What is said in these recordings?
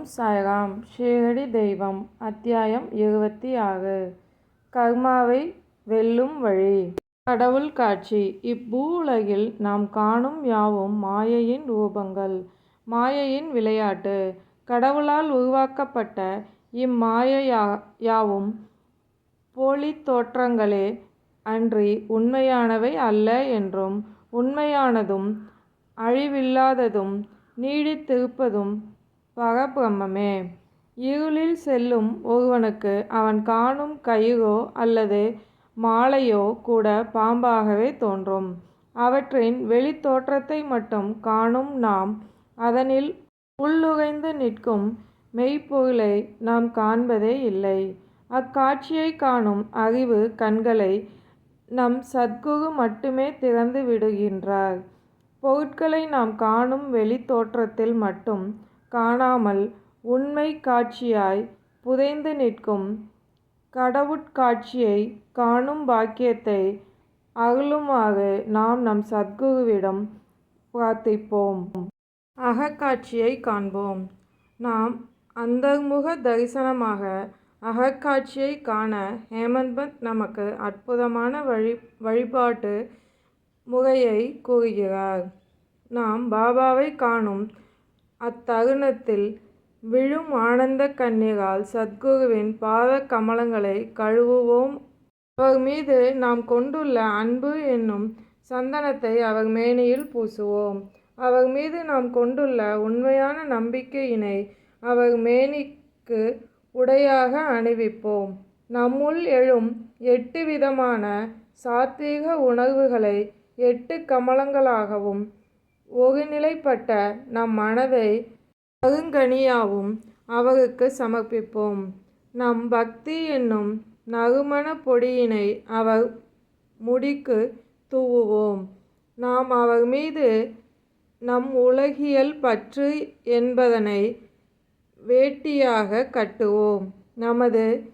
ஓம் சாய்ராம் ஷீரடி தெய்வம். அத்தியாயம் இருபத்தி ஆறு கர்மாவை வெல்லும் வழி. கடவுள் காட்சி. இப்பூ உலகில் நாம் காணும் யாவும் மாயையின் ரூபங்கள் மாயையின் விளையாட்டு. கடவுளால் உருவாக்கப்பட்ட இம்மாயையா யாவும் போலி தோற்றங்களே அன்றி உண்மையானவை அல்ல என்றும் உண்மையானதும் அழிவில்லாததும் நீடித்திருப்பதும் பரபிரம்மே. இருளில் செல்லும் ஒருவனுக்கு அவன் காணும் கயிறோ அல்லது மாலையோ கூட பாம்பாகவே தோன்றும். அவற்றின் வெளித்தோற்றத்தை மட்டும் காணும் நாம் அதனில் உள்ளுகைந்து நிற்கும் மெய்ப்பொருளை நாம் காண்பதே இல்லை. அக்காட்சியைக் காணும் அறிவு கண்களை நம் சத்குரு மட்டுமே திறந்து விடுகின்றார். பொருட்களை நாம் காணும் வெளித் தோற்றத்தில் மட்டும் காணாமல் உண்மை காட்சியாய் புதைந்து நிற்கும் கடவுட்காட்சியை காணும் பாக்கியத்தை அருளுமாறு நாம் நம் சத்குருவிடம் பிரார்த்திப்போம். அகக்காட்சியை காண்போம். நாம் அந்தர்முக தரிசனமாக அகக்காட்சியை காண ஹேமந்த் நமக்கு அற்புதமான வழி வழிபாட்டு முறையை கூறுகிறார். நாம் பாபாவைக் காணும் அத்தருணத்தில் விழும் ஆனந்த கண்ணீரால் சத்குருவின் பாதக் கமலங்களை கழுவுவோம் அவர் மீது நாம் கொண்டுள்ள அன்பு என்னும் சந்தனத்தை அவர் மேனியில் பூசுவோம். அவர் மீது நாம் கொண்டுள்ள உண்மையான நம்பிக்கையினை அவர் மேனிக்கு உடையாக அணிவிப்போம். நம்முள் எழும் எட்டு விதமான சாத்வீக உணர்வுகளை எட்டு கமலங்களாகவும் ஒருநிலைப்பட்ட நம் மனதை அருங்கனியாவும் அவருக்கு சமர்ப்பிப்போம். நம் பக்தி என்னும் நறுமணப் பொடியினை அவர் முடிக்கு தூவுவோம். நாம் அவர் மீது நம் உலகியல் பற்று என்பதனை வேட்டியாக கட்டுவோம். நமது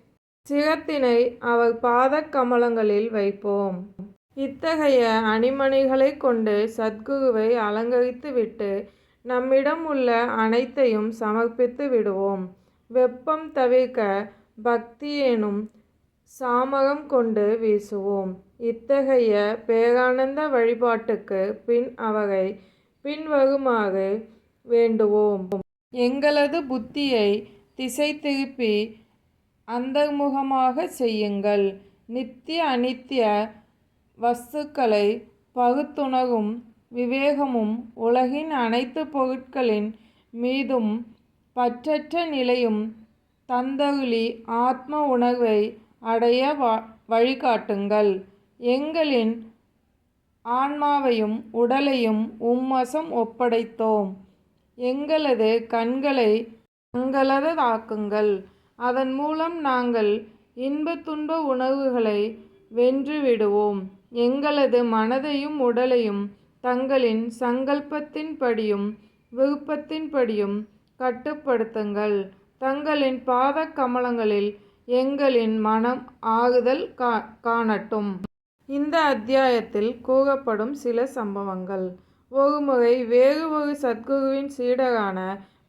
சிரத்தினை அவர் பாதக் கமலங்களில் வைப்போம். இத்தகைய அணிமணிகளைக் கொண்டு சத்குருவை அலங்கரித்து விட்டு நம்மிடம் உள்ள அனைத்தையும் சமர்ப்பித்து விடுவோம். வெப்பம் தவிர்க்க பக்தியேனும் சாமரம் கொண்டு வீசுவோம். இத்தகைய பேரானந்த வழிபாட்டுக்கு பின் அவரை பின்வருமாறு வேண்டுவோம். எங்களது புத்தியை திசை திருப்பி அந்தர்முகமாக செய்யுங்கள். நித்ய அனித்ய வஸ்துக்களை பகுத்துணகும் விவேகமும் உலகின் அனைத்து பொருட்களின் மீதும் பற்றற்ற நிலையும் தந்தகுலி ஆத்ம உணர்வை அடைய வழிகாட்டுங்கள். எங்களின் ஆன்மாவையும் உடலையும் உம்மசம் ஒப்படைத்தோம். எங்களது கண்களை தங்களதாக்குங்கள். அதன் மூலம் நாங்கள் இன்ப துன்ப உணர்வுகளை வென்று விடுவோம். எங்களது மனதையும் உடலையும் தங்களின் சங்கல்பத்தின்படியும் விருப்பத்தின்படியும் கட்டுப்படுத்துங்கள். தங்களின் பாதக் கமலங்களில் எங்களின் மனம் ஆகுதல் கா காணட்டும். இந்த அத்தியாயத்தில் கூறப்படும் சில சம்பவங்கள். ஒருமுறை வேறு ஒரு சத்குருவின் சீடரான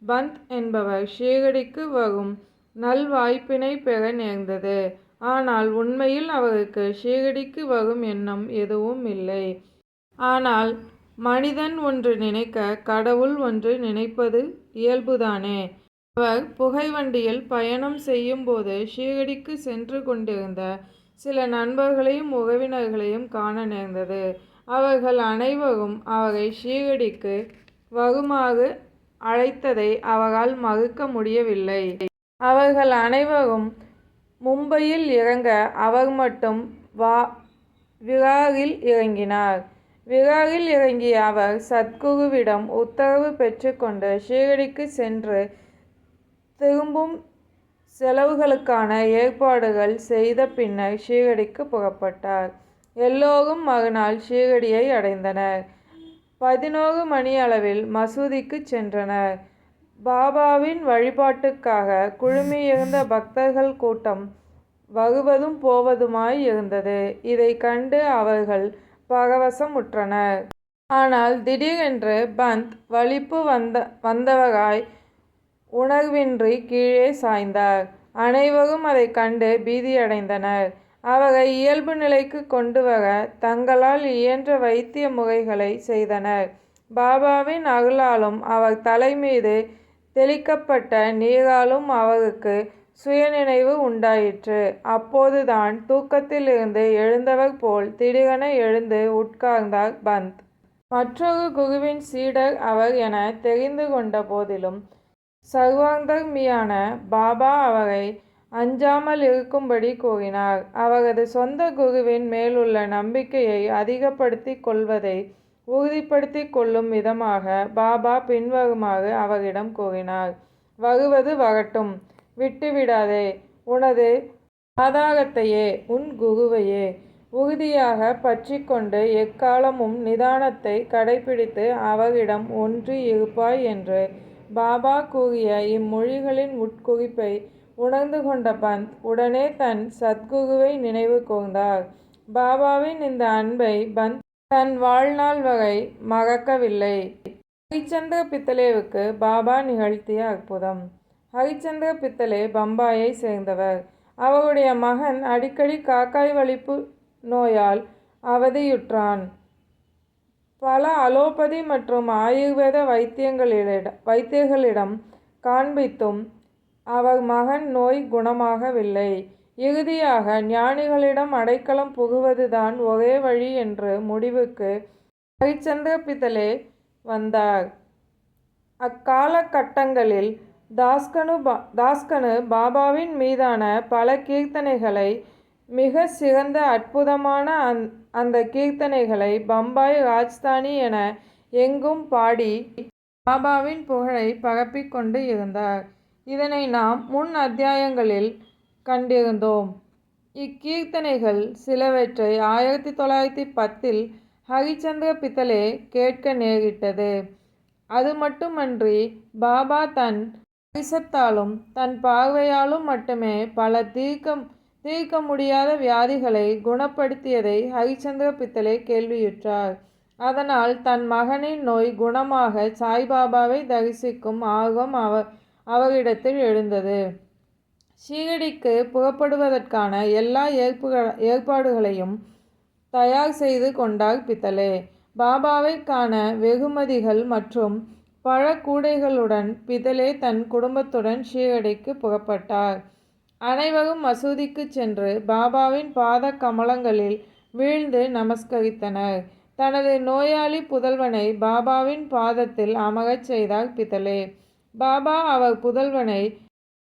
பந்த் என்பவர் ஷீரடிக்கு வரும் நல்வாய்ப்பினை பெற நேர்ந்தது. ஆனால் உண்மையில் அவருக்கு ஷீகடிக்கு வரும் எண்ணம் எதுவும் இல்லை. ஆனால் மனிதன் ஒன்று நினைக்க கடவுள் ஒன்று நினைப்பது இயல்புதானே. அவர் புகைவண்டியில் பயணம் செய்யும்போது ஷீகடிக்கு சென்று கொண்டிருந்த சில நண்பர்களையும் உறவினர்களையும் காண நேர்ந்தது. அவர்கள் அனைவரும் அவரை ஷீகடிக்கு வருமாறு அழைத்ததை அவரால் மறுக்க முடியவில்லை. அவர்கள் அனைவரும் மும்பையில் இறங்க அவர் மட்டும் வா விராரில் இறங்கினார். விராரில் இறங்கிய அவர் சத்குருவிடம் உத்தரவு பெற்றுக்கொண்டு ஷீரடிக்கு சென்று திரும்பும் செலவுகளுக்கான ஏற்பாடுகள் செய்த பின்னர் ஷீரடிக்கு புறப்பட்டார். எல்லோரும் மறுநாள் ஷீரடியை அடைந்தனர். பதினோரு மணி அளவில் மசூதிக்குச் சென்றனர். பாபாவின் வழிபாட்டுக்காக குழுமியிருந்த பக்தர்கள் கூட்டம் வருவதும் போவதுமாய் இருந்தது. இதை கண்டு அவர்கள் பரவசமுற்றனர். ஆனால் திடீரென்று பந்த் வலிப்பு வந்தவராய் உணர்வின்றி கீழே சாய்ந்தார். அனைவரும் அதை கண்டு பீதியடைந்தனர். அவரை இயல்பு நிலைக்கு கொண்டு வர தங்களால் இயன்ற வைத்திய முறைகளைச் செய்தனர். பாபாவின் அருளாலும் அவர் தலைமீது தெளிக்கப்பட்ட நீராலும் அவருக்கு சுயநினைவு உண்டாயிற்று. அப்போதுதான் தூக்கத்திலிருந்து எழுந்தவர் போல் திடீரென எழுந்து உட்கார்ந்தார் பந்த். மற்றொரு குருவின் சீடர் அவர் என தெரிந்து கொண்ட போதிலும் சர்வாந்தர்மியான பாபா அவரை அஞ்சாமல் இருக்கும்படி கூறினார். அவரது சொந்த குருவின் மேலுள்ள நம்பிக்கையை அதிகப்படுத்திக் கொள்வதை உறுதிப்படுத்திக் கொள்ளும் விதமாக பாபா பின்வருமாறு அவரிடம் கூறினார். வருவது வரட்டும். விட்டுவிடாதே. உனது ஆதாரத்தையே உன் குருவையே உறுதியாகப் பற்றிக்கொண்டு எக்காலமும் நிதானத்தை கடைப்பிடித்து அவரிடம் ஒன்று இருப்பாய் என்று பாபா கூறிய இம்மொழிகளின் உட்குறிப்பை உணர்ந்து கொண்ட பந்த் உடனே தன் சத்குருவை நினைவு கூர்ந்தார். பாபாவின் இந்த அன்பை பந்த் தன் வாழ்நாள் வரை மறக்கவில்லை. ஹரிச்சந்திர பித்தலேவுக்கு பாபா நிகழ்த்திய அற்புதம் ஹரிச்சந்திர பித்தலே பம்பாயைச் சேர்ந்தவர். அவருடைய மகன் அடிக்கடி காக்காய் வலிப்பு நோயால் அவதியுற்றான். பல அலோபதி மற்றும் ஆயுர்வேத வைத்தியர்களிடம் காண்பித்தும் அவர் மகன் நோய் குணமாகவில்லை. இறுதியாக ஞானிகளிடம் அடைக்கலம் புகுவதுதான் ஒரே வழி என்ற முடிவுக்கு ஹரிச்சந்திர பிதலே வந்தார். அக்காலகட்டங்களில் தாஸ்கனு பா தாஸ்கனு பாபாவின் மீதான பல கீர்த்தனைகளை மிக சிறந்த அற்புதமான அந் அந்த கீர்த்தனைகளை பம்பாய் ராஜ்தானி என எங்கும் பாடி பாபாவின் புகழை பரப்பிக்கொண்டு இருந்தார். இதனை நாம் முன் அத்தியாயங்களில் கண்டிருந்தோம். இக்கீர்த்தனைகள் சிலவற்றை ஆயிரத்தி தொள்ளாயிரத்தி பத்தில் ஹரிச்சந்திர பித்தலே கேட்க நேரிட்டது. அது மட்டுமன்றி பாபா தன் பரிசத்தாலும் தன் பார்வையாலும் மட்டுமே பல தீர்க்க முடியாத வியாதிகளை குணப்படுத்தியதை ஹரிச்சந்திர பித்தலே கேள்வியுற்றார். அதனால் தன் மகனின் நோய் குணமாக சாய்பாபாவை தரிசிக்கும் ஆர்வம் அவரிடத்தில் எழுந்தது. ஷீரடிக்கு புறப்படுவதற்கான எல்லா ஏற்பாடுகளையும் தயார் செய்து கொண்டார் பித்தலே. பாபாவைக் காண வெகுமதிகள் மற்றும் பழக்கூடைகளுடன் பிதலே தன் குடும்பத்துடன் ஷீரடிக்கு புறப்பட்டார். அனைவரும் மசூதிக்கு சென்று பாபாவின் பாதக் கமலங்களில் வீழ்ந்து நமஸ்கரித்தனர். தனது நோயாளி புதல்வனை பாபாவின் பாதத்தில் அமரச் செய்தார் பித்தலே. பாபா அவர் புதல்வனை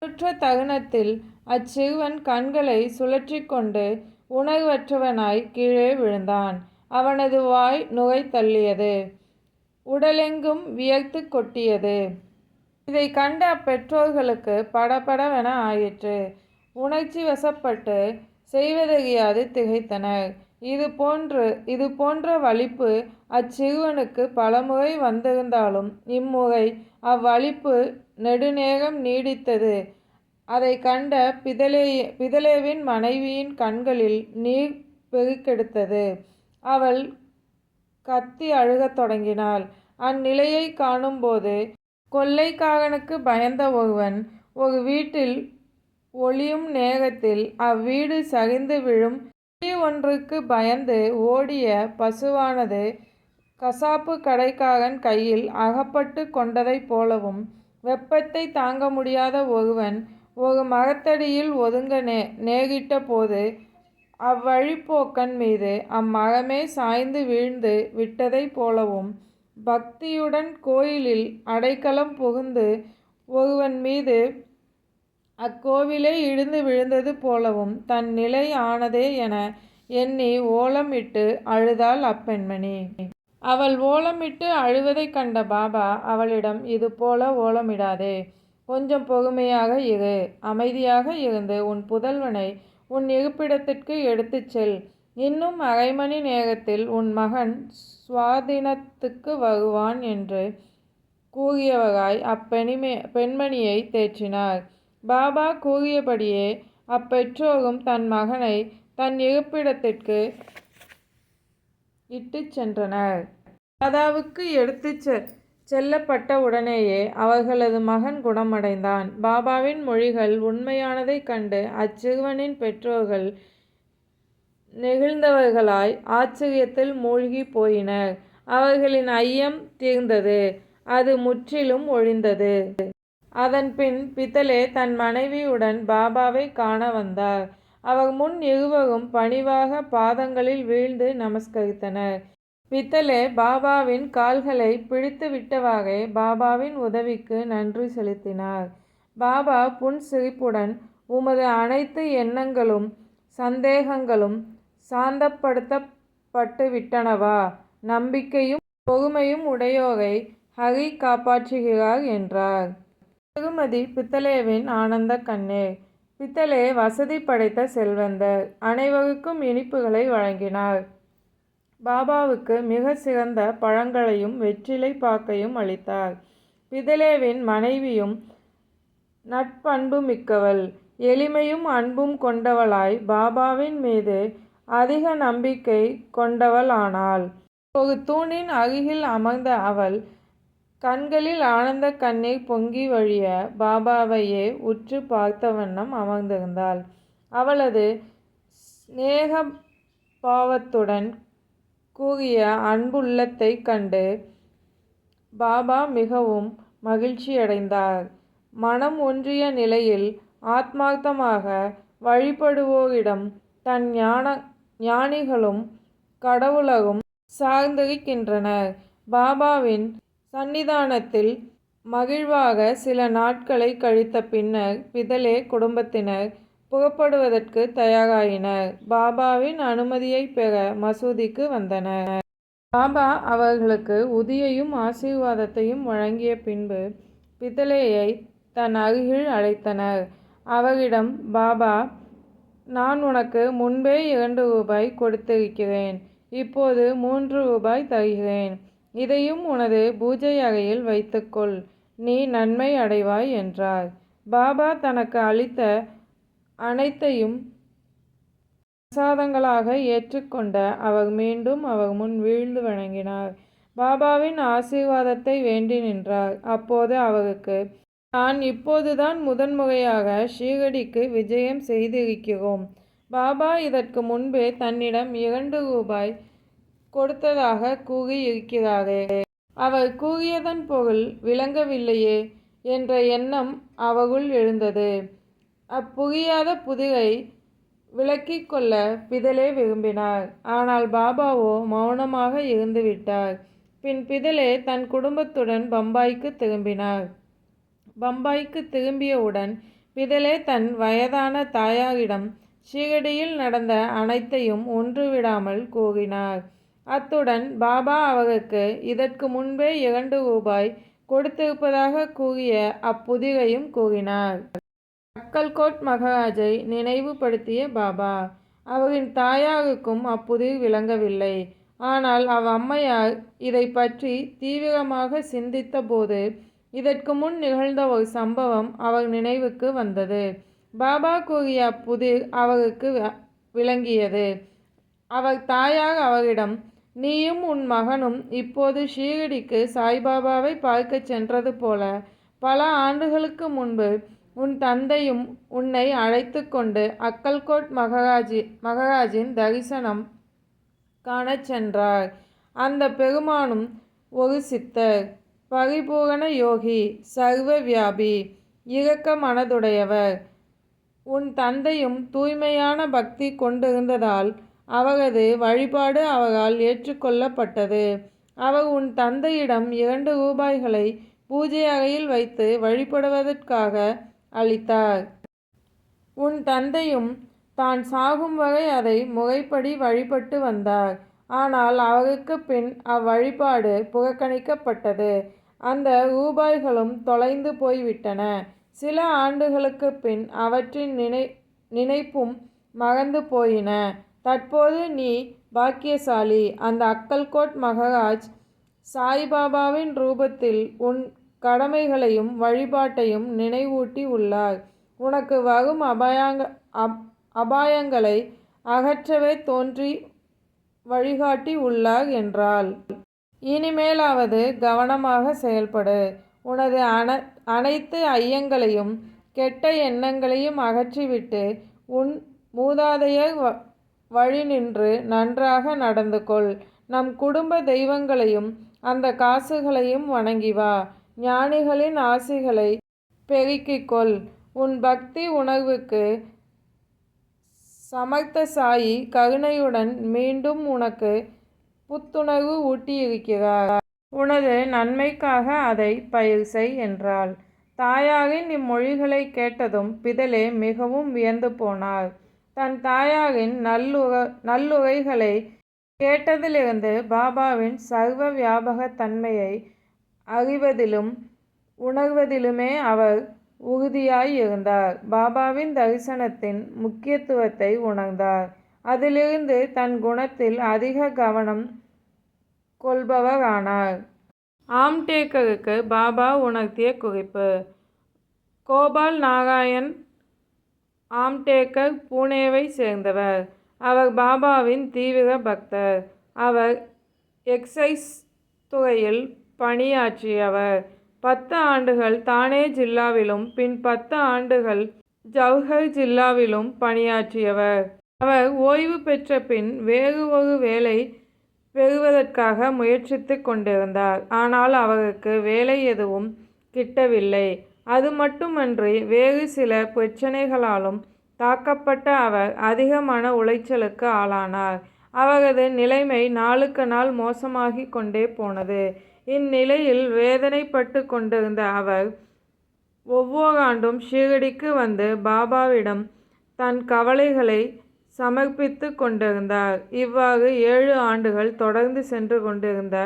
சுற்ற தருணத்தில் அச்சிறுவன் கண்களை சுழற்றி கொண்டு உணர்வற்றவனாய் கீழே விழுந்தான். அவனது வாய் நுகை தள்ளியது. உடலெங்கும் வியர்த்துக் கொட்டியது. இதை கண்ட அப்பெற்றோர்களுக்கு படபடவென ஆயிற்று. உணர்ச்சி வசப்பட்டு செய்வதறியாது திகைத்தனர். இதுபோன்ற வலிப்பு அச்சிறுவனுக்கு பலமுறை வந்திருந்தாலும் இம்முறை அவ்வழிப்பு நெடுநேரம் நீடித்தது. அதைக் கண்ட பித்தலேவின் மனைவியின் கண்களில் நீர் பெருக்கெடுத்தது. அவள் கத்தி அழுகத் தொடங்கினாள். அந்நிலையை காணும்போது கொள்ளைக்காரனுக்கு பயந்த ஒருவன் ஒரு வீட்டில் ஒளியும் நேரத்தில் அவ்வீடு சரிந்து விழும் ஒன்றுக்கு பயந்து ஓடிய பசுவானது கசாப்புக் கடைக்காரன் கையில் அகப்பட்டுக் கொண்டதைப் போலவும் வெப்பத்தை தாங்க முடியாத ஒருவன் ஒரு மரத்தடியில் ஒதுங்க நேரிட்ட போது அவ்வழிப்போக்கன் மீது அம்மரமே சாய்ந்து வீழ்ந்து விட்டதைப் போலவும் பக்தியுடன் கோயிலில் அடைக்கலம் புகுந்து ஒருவன் மீது அக்கோவிலே இடிந்து விழுந்தது போலவும் தன் நிலை ஆனதே என எண்ணி ஓலம் இட்டு அழுதாள் அப்பெண்மணி. அவள் ஓலமிட்டு அழுவதைக் கண்ட பாபா அவளிடம் இது போல ஓலமிடாதே. கொஞ்சம் பொறுமையாக இரு. அமைதியாக இருந்து உன் புதல்வனை உன் இருப்பிடத்திற்கு எடுத்துச் செல். இன்னும் அரை மணி நேரத்தில் உன் மகன் சுவாதீனத்துக்கு வருவான் என்று கூறியவராய் அப்பெணிமே பெண்மணியை தேற்றினார். பாபா கூறியபடியே அப்பெற்றோரும் தன் மகனை தன் இருப்பிடத்திற்கு இட்டு சென்றனர். தாதாவுக்கு எடுத்துச் செல்லப்பட்ட உடனேயே அவர்களது மகன் குணமடைந்தான். பாபாவின் மொழிகள் உண்மையானதைக் கண்டு அச்சிறுவனின் பெற்றோர்கள் நெகிழ்ந்தவர்களாய் ஆச்சரியத்தில் மூழ்கிப் போயினர். அவர்களின் ஐயம் தீர்ந்தது. அது முற்றிலும் ஒழிந்தது. அதன்பின் பித்தலே தன் மனைவியுடன் பாபாவை காண வந்தார். அவர் முன் இருவரும் பணிவாக பாதங்களில் வீழ்ந்து நமஸ்கரித்தனர். வித்தலே பாபாவின் கால்களை பிடித்து விட்டவாறே பாபாவின் உதவிக்கு நன்றி செலுத்தினார். பாபா புன்சிரிப்புடன் உமது அனைத்து எண்ணங்களும் சந்தேகங்களும் சாந்தப்படுத்தப்பட்டு விட்டனவா நம்பிக்கையும் பொறுமையும் உடையோரை ஹரி காப்பாற்றுகிறார் என்றார். திருமதி பித்தளேவின் ஆனந்த கண்ணீர் பித்தளே வசதி படைத்த செல்வந்தர். அனைவருக்கும் இனிப்புகளை வழங்கினார். பாபாவுக்கு மிக சிறந்த பழங்களையும் வெற்றிலை பாக்கையும் அளித்தார். பிதலேவின் மனைவியும் நற்பண்புமிக்கவள். எளிமையும் அன்பும் கொண்டவளாய் பாபாவின் மீது அதிக நம்பிக்கை கொண்டவளானாள். ஒரு தூணின் அருகில் அமர்ந்த அவள் கண்களில் ஆனந்தக் கண்ணீர் பொங்கி வழிய பாபாவையே உற்றுப் பார்த்தவண்ணம் அமர்ந்திருந்தாள். அவளது சிநேகபாவத்துடன் கூறிய அன்புள்ளத்தைக் கண்டு பாபா மிகவும் மகிழ்ச்சியடைந்தார். மனம் ஒன்றிய நிலையில் ஆத்மார்த்தமாக வழிபடுவோரிடம் தன் ஞான ஞானிகளும் கடவுளரும் சார்ந்திருக்கின்றனர். பாபாவின் சந்நிதானத்தில் மகிழ்வாக சில நாட்களை கழித்த பின்னர் பிதலே குடும்பத்தினர் புறப்படுவதற்கு தயாராயினர். பாபாவின் அனுமதியைப் பெற மசூதிக்கு வந்தனர். பாபா அவர்களுக்கு உதியையும் ஆசீர்வாதத்தையும் வழங்கிய பின்பு பிதலேயை தன் அருகில் அழைத்தனர். அவரிடம் பாபா நான் உனக்கு முன்பே இரண்டு ரூபாய் கொடுத்திருக்கிறேன். இப்போது மூன்று ரூபாய் தருகிறேன். இதையும் உனது பூஜை அறையில் வைத்துக்கொள். நீ நன்மை அடைவாய் என்றார். பாபா தனக்கு அளித்த அனைத்தையும் பிரசாதங்களாக ஏற்றுக்கொண்ட அவர் மீண்டும் அவர் முன் வீழ்ந்து வணங்கினார். பாபாவின் ஆசீர்வாதத்தை வேண்டி நின்றார். அப்போது அவருக்கு நான் இப்போதுதான் முதன்முறையாக ஷீரடிக்கு விஜயம் செய்திருக்கிறோம். பாபா இதற்கு முன்பே தன்னிடம் இரண்டு ரூபாய் கொடுத்ததாக கூறியிருக்கிறாரே. அவர் கூறியதன் பொருள் விளங்கவில்லையே என்ற எண்ணம் அவருள் எழுந்தது. அப்புரியாத புதிரை விளக்கிக் கொள்ள பிதலே விரும்பினார். ஆனால் பாபாவோ மௌனமாக இருந்துவிட்டார். பின் பிதலே தன் குடும்பத்துடன் பம்பாய்க்கு திரும்பினார். பம்பாய்க்கு திரும்பியவுடன் பிதலே தன் வயதான தாயாரிடம் ஷீரடியில் நடந்த அனைத்தையும் ஒன்றுவிடாமல் கூறினார். அத்துடன் பாபா அவருக்கு இதற்கு முன்பே இரண்டு ரூபாய் கொடுத்திருப்பதாக கூறிய அப்புதிரையும் கூறினார். அக்கல்கோட் மகாராஜை நினைவுபடுத்திய பாபா. அவரின் தாயாருக்கும் அப்புதிர் விளங்கவில்லை. ஆனால் அவ்வம்மையார் இதைப் பற்றி தீவிரமாக சிந்தித்த போது இதற்கு முன் நிகழ்ந்த ஒரு சம்பவம் அவர் நினைவுக்கு வந்தது. பாபா கூறிய அப்புதிர் அவருக்கு விளங்கியது. அவர் தாயார் அவரிடம் நீயும் உன் மகனும் இப்போது ஷீரடிக்கு சாய்பாபாவை பார்க்கச் சென்றது போல பல ஆண்டுகளுக்கு முன்பு உன் தந்தையும் உன்னை அழைத்து கொண்டு அக்கல்கோட் மகராஜின் தரிசனம் காணச் சென்றார். அந்த பெருமானும் ஒரு சித்தர். பரிபூரண யோகி. சர்வ வியாபி. இரக்க மனதுடையவர். உன் தந்தையும் தூய்மையான பக்தி கொண்டிருந்ததால் அவரது வழிபாடு அவரால் ஏற்றுக்கொள்ளப்பட்டது. அவர் உன் தந்தையிடம் இரண்டு ரூபாய்களை பூஜை அறையில் வைத்து வழிபடுவதற்காக அளித்தார். உன் தந்தையும் தான் சாகும் வரை அதை முறைப்படி வழிபட்டு வந்தார். ஆனால் அவருக்குப் பின் அவ்வழிபாடு புறக்கணிக்கப்பட்டது. அந்த ரூபாய்களும் தொலைந்து போய்விட்டன. சில ஆண்டுகளுக்குப் பின் அவற்றின் நினை நினைப்பும் மறந்து போயின. தற்போது நீ பாக்கியசாலி. அந்த அக்கல்கோட் மகராஜ் சாய்பாபாவின் ரூபத்தில் உன் கடமைகளையும் வழிபாட்டையும் நினைவூட்டி உள்ளார். உனக்கு வரும் அபாயங்களை அகற்றவே தோன்றி வழிகாட்டி உள்ளார் என்றாள். இனிமேலாவது கவனமாக செயல்படு உனது அன அனைத்து ஐயங்களையும் கெட்ட எண்ணங்களையும் அகற்றிவிட்டு உன் மூதாதையர் வழி நின்று நன்றாக நடந்து கொள். நம் குடும்ப தெய்வங்களையும் அந்த காசுகளையும் வணங்கி வா. ஞானிகளின் ஆசிகளை பெருக்கிக் கொள். உன் பக்தி உணர்வுக்கு சமர்த்த சாயி கருணையுடன் மீண்டும் உனக்கு புத்துணர்வு ஊட்டியிருக்கிறார். உனது நன்மைக்காக அதை பயிர் செய் என்றாள். தாயாரின் இம்மொழிகளை கேட்டதும் பிதலே மிகவும் வியந்து போனார். தன் தாயாரின் நல்லுற நல்லுரைகளை கேட்டதிலிருந்து பாபாவின் சர்வ வியாபகத்தன்மையை அறிவதிலும் உணர்வதிலுமே அவர் உறுதியாய் இருந்தார் பாபாவின் தரிசனத்தின் முக்கியத்துவத்தை உணர்ந்தார். அதிலிருந்து தன் குணத்தில் அதிக கவனம் கொள்பவரானார். ஆம்டேக்கருக்கு பாபா உணர்த்திய குறிப்பு கோபால் நாராயண் ஆம்டேக்கர் பூனேவை சேர்ந்தவர். அவர் பாபாவின் தீவிர பக்தர். அவர் எக்ஸைஸ் துறையில் பணியாற்றியவர். பத்து ஆண்டுகள் தானே ஜில்லாவிலும் பின் பத்து ஆண்டுகள் ஜவஹர் ஜில்லாவிலும் பணியாற்றியவர். அவர் ஓய்வு பெற்ற பின் வேறு ஒரு வேலை பெறுவதற்காக முயற்சித்து கொண்டிருந்தார். ஆனால் அவருக்கு வேலை எதுவும் கிட்டவில்லை. அது மட்டுமன்றி வேறு சில பிரச்சனைகளாலும் தாக்கப்பட்ட அவர் அதிக மன உளைச்சலுக்கு ஆளானார். அவரது நிலைமை நாளுக்கு நாள் மோசமாகி கொண்டே போனது. இந்நிலையில் வேதனைப்பட்டு கொண்டிருந்த அவர் ஒவ்வொரு ஆண்டும் ஷீரடிக்கு வந்து பாபாவிடம் தன் கவலைகளை சமர்ப்பித்து கொண்டிருந்தார். இவ்வாறு ஏழு ஆண்டுகள் தொடர்ந்து சென்று கொண்டிருந்த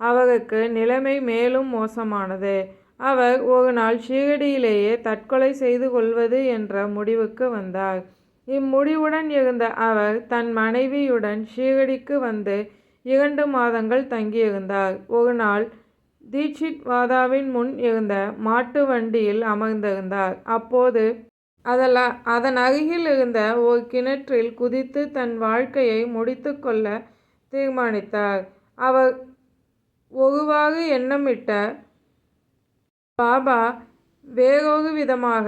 அவருக்கு நிலைமை மேலும் மோசமானது. அவர் ஒரு நாள் ஷீரடியிலேயே தற்கொலை செய்து கொள்வது என்ற முடிவுக்கு வந்தார். இம்முடிவுடன் இருந்த அவர் தன் மனைவியுடன் ஷீரடிக்கு வந்து இரண்டு மாதங்கள் தங்கியிருந்தார். ஒரு நாள் தீட்சித் வாதாவின் முன் இருந்த மாட்டு வண்டியில் அமர்ந்திருந்தார். அப்போது அதல அதன் அருகில் இருந்த ஒரு கிணற்றில் குதித்து தன் வாழ்க்கையை முடித்து கொள்ள தீர்மானித்தார். அவர் ஒருவாறு எண்ணமிட்ட பாபா வேறொரு விதமாக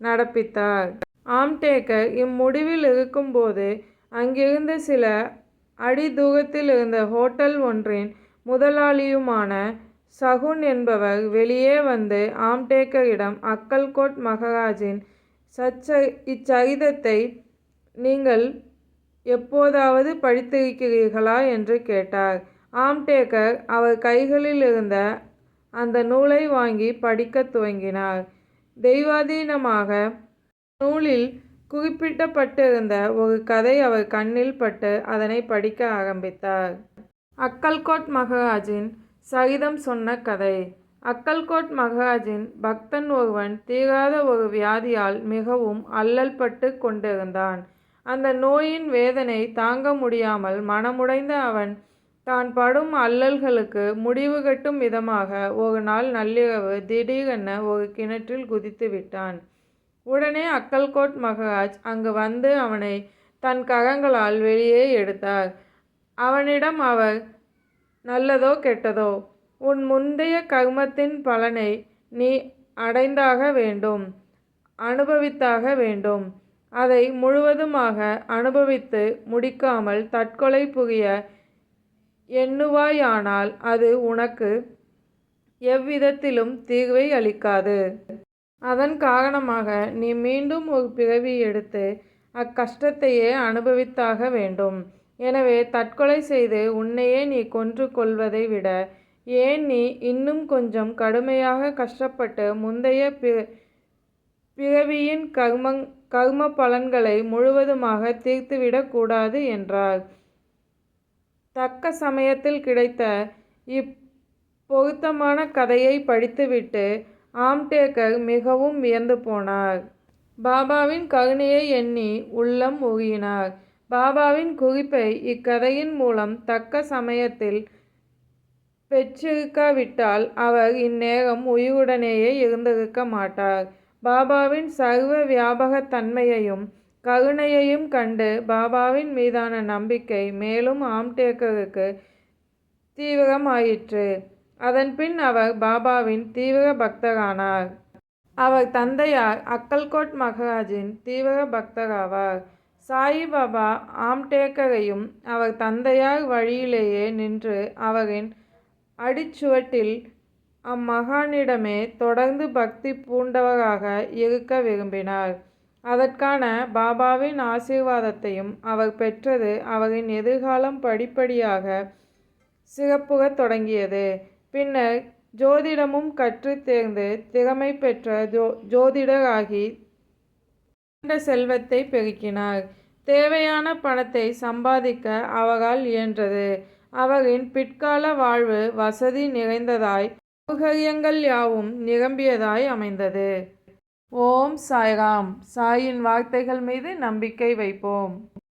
நடப்பித்தார். ஆம்டேக்கர் இம்முடிவில் இருக்கும்போது அங்கிருந்த சில அடி தூரத்தில் இருந்த ஹோட்டல் ஒன்றின் முதலாளியுமான சகுன் என்பவர் வெளியே வந்து ஆம்டேக்கரிடம் அக்கல்கோட் மகராஜின் சச்ச இச்சரிதத்தை நீங்கள் எப்போதாவது படித்திருக்கிறீர்களா? என்று கேட்டார். ஆம்டேக்கர் அவர் கைகளில் இருந்த அந்த நூலை வாங்கி படிக்கத் துவங்கினார். தெய்வாதீனமாக நூலில் குறிப்பிட்டப்பட்டிருந்த ஒரு கதை அவர் கண்ணில் பட்டு அதனை படிக்க ஆரம்பித்தார். அக்கல்கோட் மகராஜின் சரிதம் சொன்ன கதை. அக்கல்கோட் மகராஜின் பக்தன் ஒருவன் தீராத ஒரு வியாதியால் மிகவும் அல்லல் பட்டு கொண்டிருந்தான். அந்த நோயின் வேதனை தாங்க முடியாமல் மனமுடைந்த அவன் தான் படும் அல்லல்களுக்கு முடிவு கட்டும் விதமாக ஒரு நாள் நள்ளிரவு திடீரென ஒரு கிணற்றில் குதித்து விட்டான். உடனே அக்கல்கோட் மகராஜ் அங்கு வந்து அவனை தன் கரங்களால் வெளியே எடுத்தார். அவனிடம் அவர் நல்லதோ கெட்டதோ உன் முந்தைய கர்மத்தின் பலனை நீ அடைந்தாக வேண்டும் அனுபவித்தாக வேண்டும். அதை முழுவதுமாக அனுபவித்து முடிக்காமல் தற்கொலை புரிய எண்ணுவாயானால் அது உனக்கு எவ்விதத்திலும் தீர்வை அளிக்காது. அதன் காரணமாக நீ மீண்டும் ஒரு பிறவி எடுத்து அக்கஷ்டத்தையே அனுபவித்தாக வேண்டும். எனவே தற்கொலை செய்து உன்னையே நீ கொன்று கொள்வதை விட ஏன் நீ இன்னும் கொஞ்சம் கடுமையாக கஷ்டப்பட்டு முந்தைய பி பிறவியின் கர்மங் கர்ம பலன்களை முழுவதுமாக தீர்த்துவிடக்கூடாது என்றார். தக்க சமயத்தில் கிடைத்த இப் பொருத்தமான கதையை படித்துவிட்டு ஆம்டேக்கர் மிகவும் வியந்து போனார். பாபாவின் கருணையை எண்ணி உள்ளம் உருகினார் பாபாவின் குறிப்பை இக்கதையின் மூலம் தக்க சமயத்தில் பெற்றிருக்காவிட்டால் அவர் இந்நேரம் உயிருடனேயே இருந்திருக்க மாட்டார். பாபாவின் சர்வ வியாபகத் தன்மையையும் கருணையையும் கண்டு பாபாவின் மீதான நம்பிக்கை மேலும் ஆம்டேக்கருக்கு தீவிரமாயிற்று. அதன்பின் அவர் பாபாவின் தீவிர பக்தரானார். அவர் தந்தையார் அக்கல்கோட் மகராஜின் தீவிர பக்தராவார். சாயிபாபா ஆம்டேக்கரையும் அவர் தந்தையார் வழியிலேயே நின்று அவரின் அடிச்சுவட்டில் அம்மகானிடமே தொடர்ந்து பக்தி பூண்டவராக இருக்க விரும்பினார். அதற்கான பாபாவின் ஆசீர்வாதத்தையும் அவர் பெற்றது அவரின் எதிர்காலம் படிப்படியாக சிறப்புகத் தொடங்கியது. பின்னர் ஜோதிடமும் கற்று தேர்ந்து திறமை பெற்ற ஜோ ஜோதிடராகி நீண்ட செல்வத்தை பெருக்கினார். தேவையான பணத்தை சம்பாதிக்க அவரால் இயன்றது. அவரின் பிற்கால வாழ்வு வசதி நிறைந்ததாய் சௌகரியங்கள் யாவும் நிரம்பியதாய் அமைந்தது. ஓம் சாய்ராம். சாயின் வார்த்தைகள் மீது நம்பிக்கை வைப்போம்.